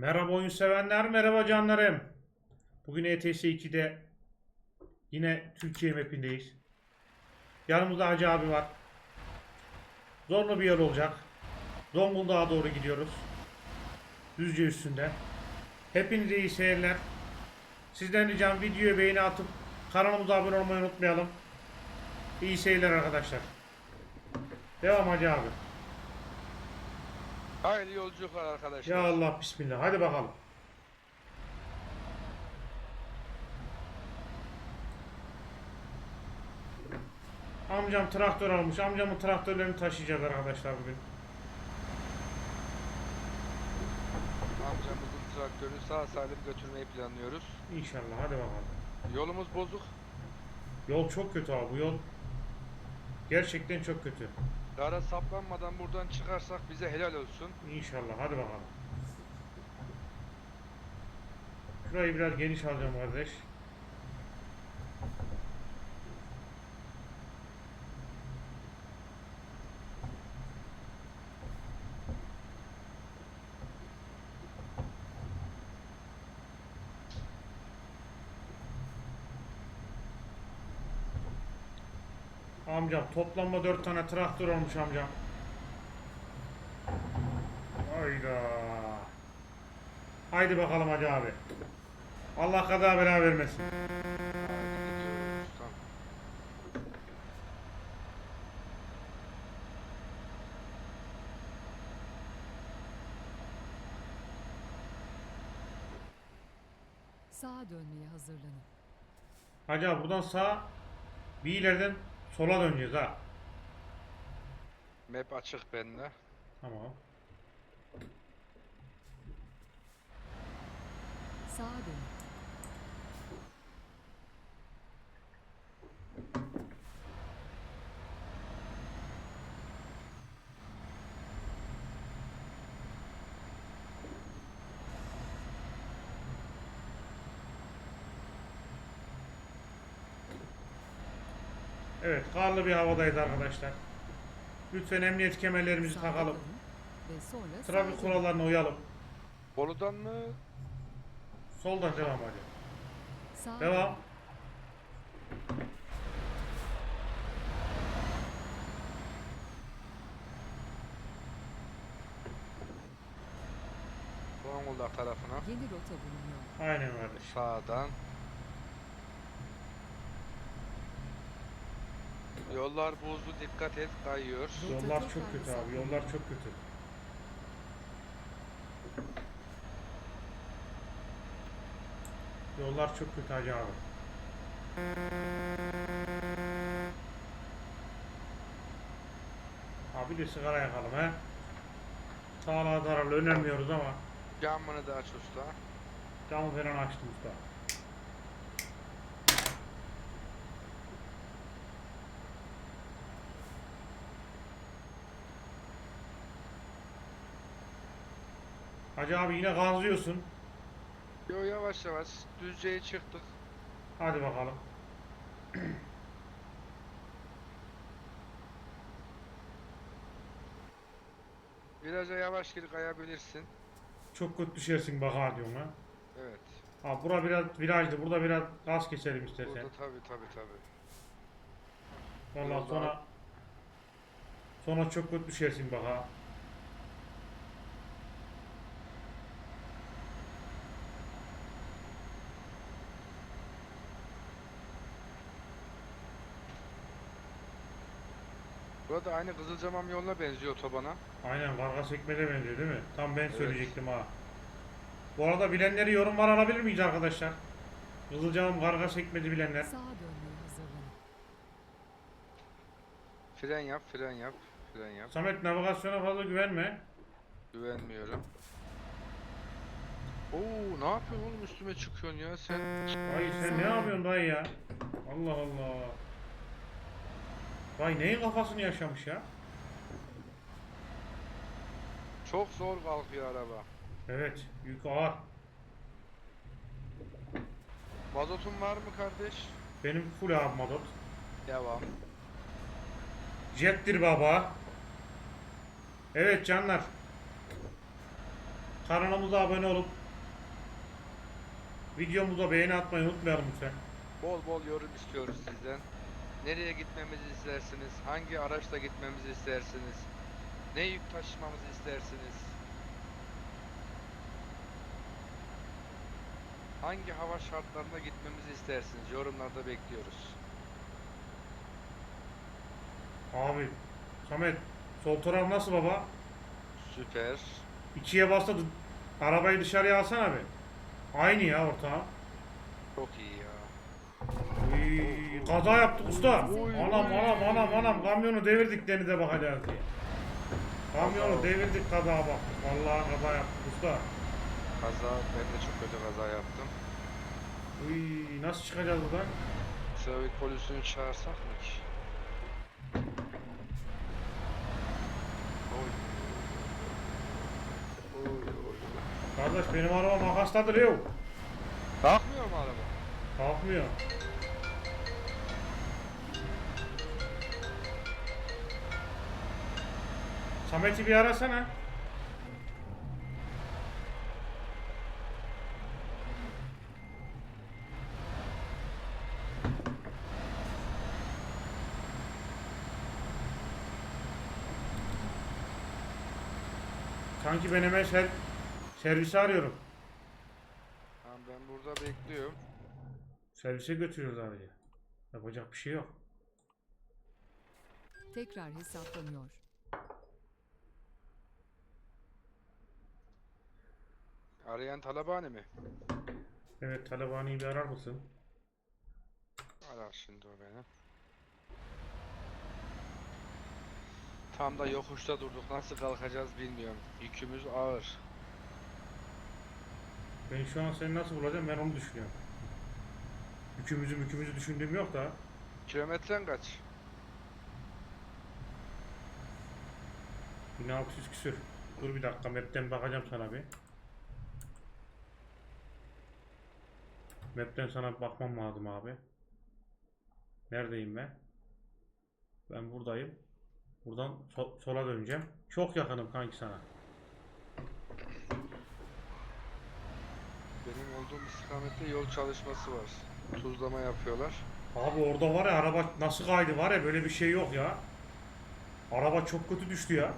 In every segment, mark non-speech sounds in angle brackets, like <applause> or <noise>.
Merhaba oyun sevenler, merhaba canlarım. Bugün ETS 2'de yine Türkiye mapindeyiz. Yanımızda Hacı abi var. Zorlu bir yol olacak. Zonguldak'a doğru gidiyoruz. Düzce üstünde. Hepinize iyi seyirler. Sizden ricam videoya beğeni atıp kanalımıza abone olmayı unutmayalım. İyi seyirler arkadaşlar. Devam Hacı abi. Hayırlı yolculuklar arkadaşlar. Ya Allah bismillah. Hadi bakalım. Amcam traktör almış. Amcamın traktörlerini taşıyacağız arkadaşlar bugün. Amcamızın traktörünü sağ salim götürmeyi planlıyoruz. İnşallah. Hadi bakalım. Yolumuz bozuk. Yol çok kötü abi. Bu yol gerçekten çok kötü. Dara saplanmadan buradan çıkarsak bize helal olsun. İnşallah. Hadi bakalım. Şurayı biraz geniş alacağım kardeş. Amcam toplamda 4 tane traktör olmuş amcam. Hayda. Haydi bakalım hacı abi. Allah kaza bela vermesin. Sağa dönmeye hazırlanın. Hacı abi buradan sağ bir ileriden sola döneceğiz ha. Map açık bende. Tamam. Sağa dönün. Evet karlı bir havadayız arkadaşlar. Lütfen emniyet kemerlerimizi takalım. Trafik kurallarına uyalım. Bolu'dan mı? Soldan devam hadi. Devam. Zonguldak tarafına. Yeni rota bulunuyor. Aynen kardeş. Sağdan. Yollar buzlu dikkat et kayıyor. Yollar çok kötü abi. Yollar çok kötü. Yollar çok kötü hacı abi. Abi de sigara yakalım he. Sağlığa zararlı önermiyoruz ama Camını da aç usta. camı falan açtım usta. Hacı abi yine gazlıyorsun. Yo yavaş yavaş düzceye çıktık. Hadi bakalım. <clears throat> Viraja yavaş gir kayabilirsin. Çok kötü düşersin bak ha diyorum ha. Evet. Ha bura biraz virajdı. Burada biraz gaz geçelim istersen. Burada tabi tabi tabi. Yolda- sonra sonra çok kötü düşersin bak ha. Burada aynı Kızılcamam yoluna benziyor otobana. Aynen karga sekmede benziyor değil mi? Tam ben Evet. söyleyecektim ha. Bu arada bilenleri yorumlar alabilir miyiz arkadaşlar? Kızılcamam karga sekmedi bilenler. Sağa dönmeye hazırlanın. Fren yap, fren yap, fren yap. Samet navigasyona fazla güvenme. Güvenmiyorum. Oo, ne yapıyorsun oğlum üstüme çıkıyorsun ya sen? Ay sen ne yapıyorsun dayı ya? Allah Allah. Vay neyin kafasını yaşamış ya? Çok zor kalkıyor araba. Evet, yük ağır. Mazotun var mı kardeş? Benim full abi madot. Devam. Jettir baba. Evet canlar. kanalımıza abone olup videomuza beğeni atmayı unutmayalım lütfen. Bol bol yorum istiyoruz sizden. Nereye gitmemizi istersiniz? Hangi araçla gitmemizi istersiniz? Ne yük taşımamızı istersiniz? Hangi hava şartlarında gitmemizi istersiniz? Yorumlarda bekliyoruz. Abi Samet sol taraf nasıl baba? Süper. İkiye bastı arabayı dışarıya alsana abi. Aynı ya ortağım. Çok iyi kaza yaptık usta. Anam anam anam anam kamyonu devirdik denize bakacağız diye. Kamyonu devirdik kaza baktık. Vallahi kaza yaptık usta. Kaza, ben de çok kötü kaza yaptım. Uy, nasıl çıkacağız buradan? Trafik polisini çağırsak mı ki? Oy. Oy, oy. Kardeş benim araba makastadır yok. Kalkmıyor mu araba? Kalkmıyor. Samet'i bir arasana. Sanki ben hemen ser servisi arıyorum. Tamam ben burada bekliyorum. Servise götürüyoruz abi. Yapacak bir şey yok. Tekrar hesaplanıyor. Arayan talabane mi? Evet Talabani'yi bir arar mısın? Arar şimdi o beni. Tam da yokuşta durduk. Nasıl kalkacağız bilmiyorum. Yükümüz ağır. Ben şu an seni nasıl bulacağım ben onu düşünüyorum. Yükümüzü mükümüzü düşündüğüm yok da. Kilometren kaç? 1600 küsür. Dur bir dakika map'ten bakacağım sana bir. Map'ten sana bakmam lazım abi. Neredeyim ben? Ben buradayım. Buradan so- sola döneceğim. Çok yakınım kanki sana. Benim olduğum istikamette yol çalışması var. Tuzlama yapıyorlar. Abi orada var ya araba nasıl kaydı var ya böyle bir şey yok ya. Araba çok kötü düştü ya.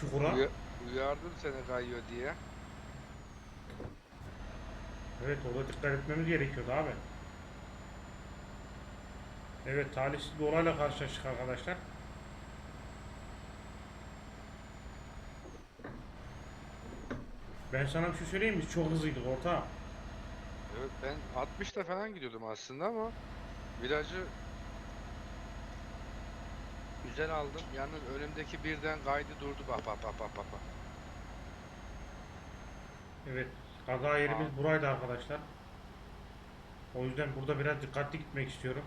Çukura. Uya- uyardım seni kayıyor diye. Evet orada dikkat etmemiz gerekiyordu abi. Evet talihsiz bir olayla karşılaştık arkadaşlar. Ben sana bir şey söyleyeyim mi? Çok hızlıydık orta. Evet ben 60'ta falan gidiyordum aslında ama virajı güzel aldım. Yalnız önümdeki birden kaydı durdu bak bak bak bak. bak. Evet kaza yerimiz buraydı arkadaşlar. O yüzden burada biraz dikkatli gitmek istiyorum.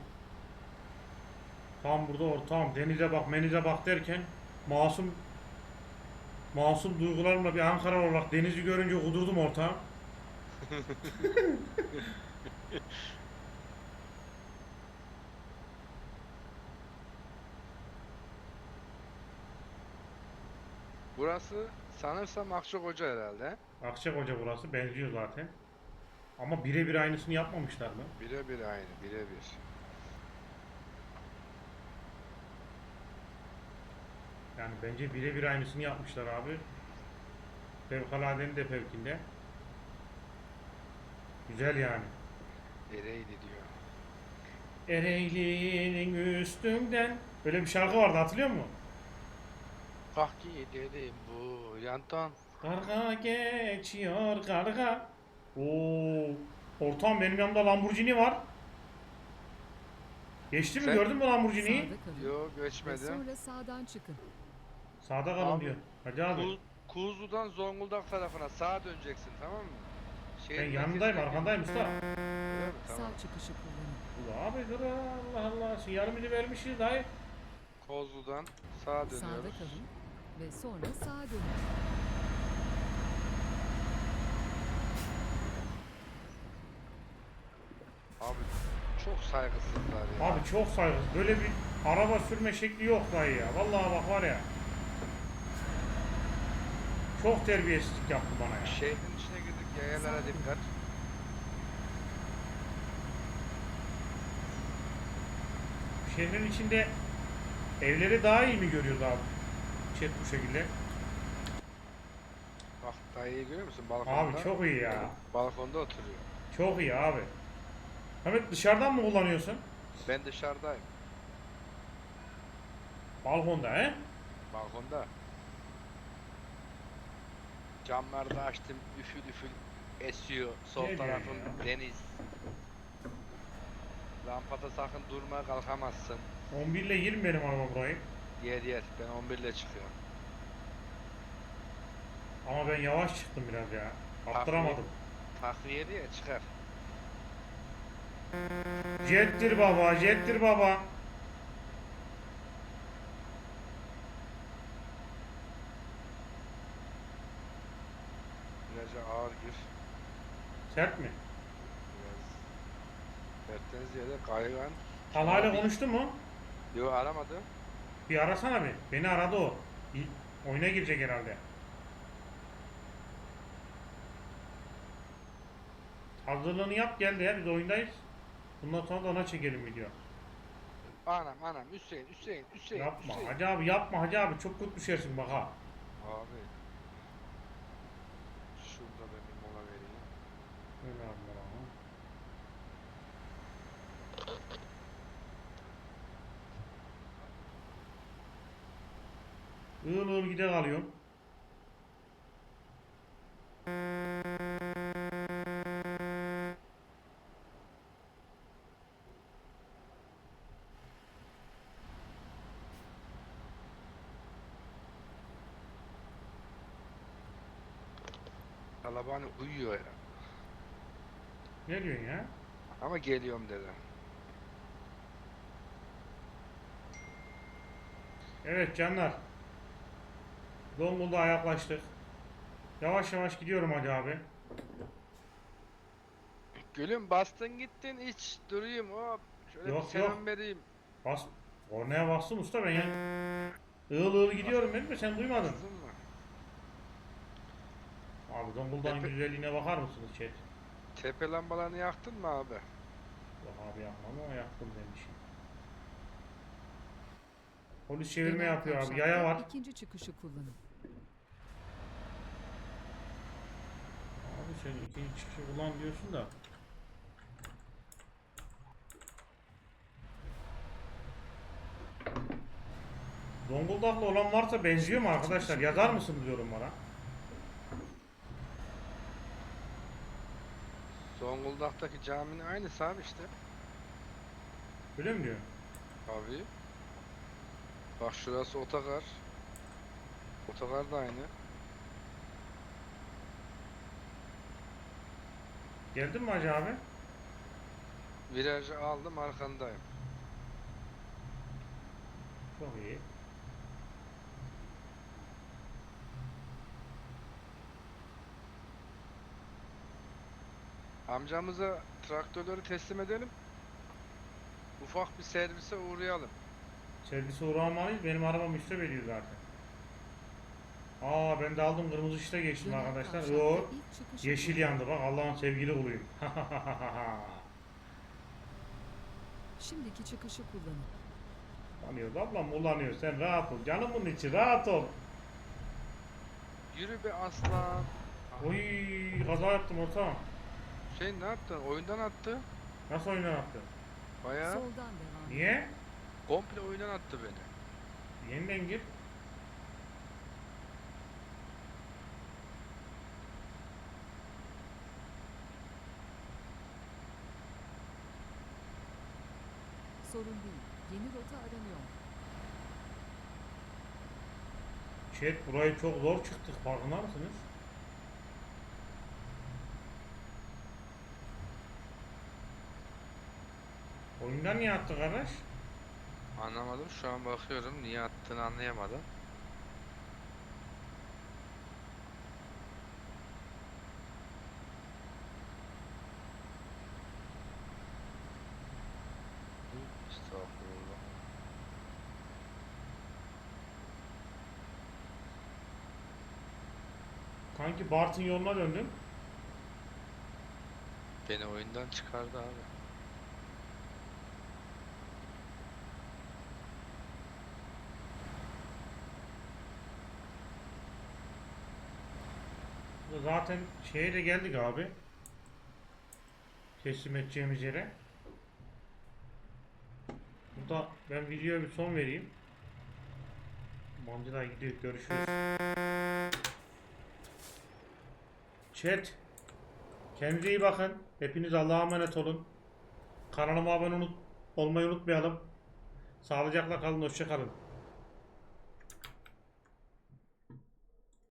Tam burada ortağım denize bak menize bak derken masum masum duygularımla bir Ankara olarak denizi görünce kudurdum ortağım. <laughs> Burası sanırsam Akçakoca herhalde. Akçakoca burası benziyor zaten. Ama birebir aynısını yapmamışlar mı? Birebir aynı birebir. Yani bence birebir aynısını yapmışlar abi. Fevkaladenin de fevkinde. Güzel yani. Ereğli diyor. Ereğli'nin üstünden. Böyle bir şarkı vardı hatırlıyor musun? Kalk gidelim bu yandan. Karga geçiyor karga. Oo, ortam benim yanımda Lamborghini var. Geçti mi Sen- gördün mü Lamborghini'yi? Sağda kalın. Yok Ve geçmedi. sonra sağdan çıkın. Sağda kalın Abi, diyor. Hacı abi. Ku- Kuzu'dan Zonguldak tarafına sağa döneceksin tamam mı? Ben Şehrin yanındayım merkezine arkandayım usta. gir. Öyle mi? Tamam. Sağ çıkışı kullanın. Ula abi dur Allah Allah sinyalimizi vermişiz dayı. Kozlu'dan sağa Sağda dönüyoruz. kalın. Ve sonra sağa dönün. Abi çok saygısızlar ya. Abi çok saygısız. Böyle bir araba sürme şekli yok dayı ya. Vallahi bak var ya. çok terbiyesizlik yaptı bana ya. Şehrin içine girdik yayalara dikkat. Şehrin içinde evleri daha iyi mi görüyordu abi? Chat bu şekilde. Bak dayıyı görüyor musun balkonda? Abi çok iyi ya. Balkonda oturuyor. Çok iyi abi. Ahmet dışarıdan mı kullanıyorsun? Ben dışarıdayım. Balkonda he? Balkonda. Camları da açtım. Üfül üfül esiyor. Sol Ne tarafım ya? deniz. Lampada sakın durmaya kalkamazsın. 11 ile 20 benim araba burayı. Yer yer. Ben 11 ile çıkıyorum. Ama ben yavaş çıktım biraz ya. Attıramadım. Takviyeli ya çıkar. Jettir baba, jettir baba. Biraz ağır gir. Sert mi? Biraz. Dertten ziyade kaygan. Talha ile Abi. konuştu mu? Yo aramadı. Bir arasana bir. Beni aradı o. Oyuna girecek herhalde. Hazırlığını yap geldi ya biz oyundayız. Bundan sonra da ona çekelim video. Anam anam Hüseyin Hüseyin Hüseyin Yapma Hüseyin. Hacı abi yapma Hacı abi çok kötü düşersin bak ha. Abi. Şurada bir mola vereyim. Öyle abi bana. Iğıl ığıl gide kalıyorum. Talabani uyuyor ya. Ne diyorsun ya? Ama geliyorum dedi. Evet canlar. Zonguldağa yaklaştık. Yavaş yavaş gidiyorum Hacı abi. Gülüm bastın gittin hiç durayım hop. Şöyle Yok, bir selam yok. vereyim. Bas. Kornaya bastım usta ben ya. Iğıl ığıl gidiyorum benim de sen duymadın. Bastın mı? Abi Zonguldak'ın Tepe- güzelliğine bakar mısınız chat? Tepe lambalarını yaktın mı abi? Yok abi yapmam ama yaktım demişim. Polis çevirme Genel yapıyor abi. Yaya var. İkinci çıkışı kullanın. Abi sen ikinci çıkışı ulan diyorsun da. Zonguldaklı olan varsa benziyor mu arkadaşlar? Yazar mısınız yorumlara? Zonguldak'taki caminin aynısı abi işte. Öyle mi diyor? Abi. Bak şurası otogar. Otogar da aynı. Geldin mi Hacı abi? Virajı aldım arkandayım. Çok iyi. Amcamıza traktörleri teslim edelim. Ufak bir servise uğrayalım. Servise uğramalıyız. Benim arabam üstte veriyor zaten. Aa ben de aldım kırmızı ışıkta geçtim arkadaşlar. Yo. Yeşil yandı bak Allah'ın sevgili kuluyum. <laughs> Şimdiki çıkışı kullanın. Kullanıyoruz ablam kullanıyor. Sen rahat ol. Canımın içi rahat ol. Yürü be aslan. Oy kaza yaptım ortağım. Şey ne yaptın? Oyundan attı. Nasıl oyuna attı? Bayağı Soldan devam. Niye? komple oyundan attı beni. Yeniden gir. Sorun değil. Yeni rota aranıyor. Chat burayı çok zor çıktık farkında mısınız? Oyundan niye attı kardeş? Anlamadım. Şu an bakıyorum. Niye attığını anlayamadım. Kanki Bartın yoluna döndüm. Beni oyundan çıkardı abi. Zaten şeye de geldik abi. Teslim edeceğimiz yere. Burada ben videoya bir son vereyim. Mancılar gidiyor görüşürüz. Chat. Kendinize iyi bakın. Hepiniz Allah'a emanet olun. Kanalıma abone olmayı unutmayalım. Sağlıcakla kalın, hoşça kalın.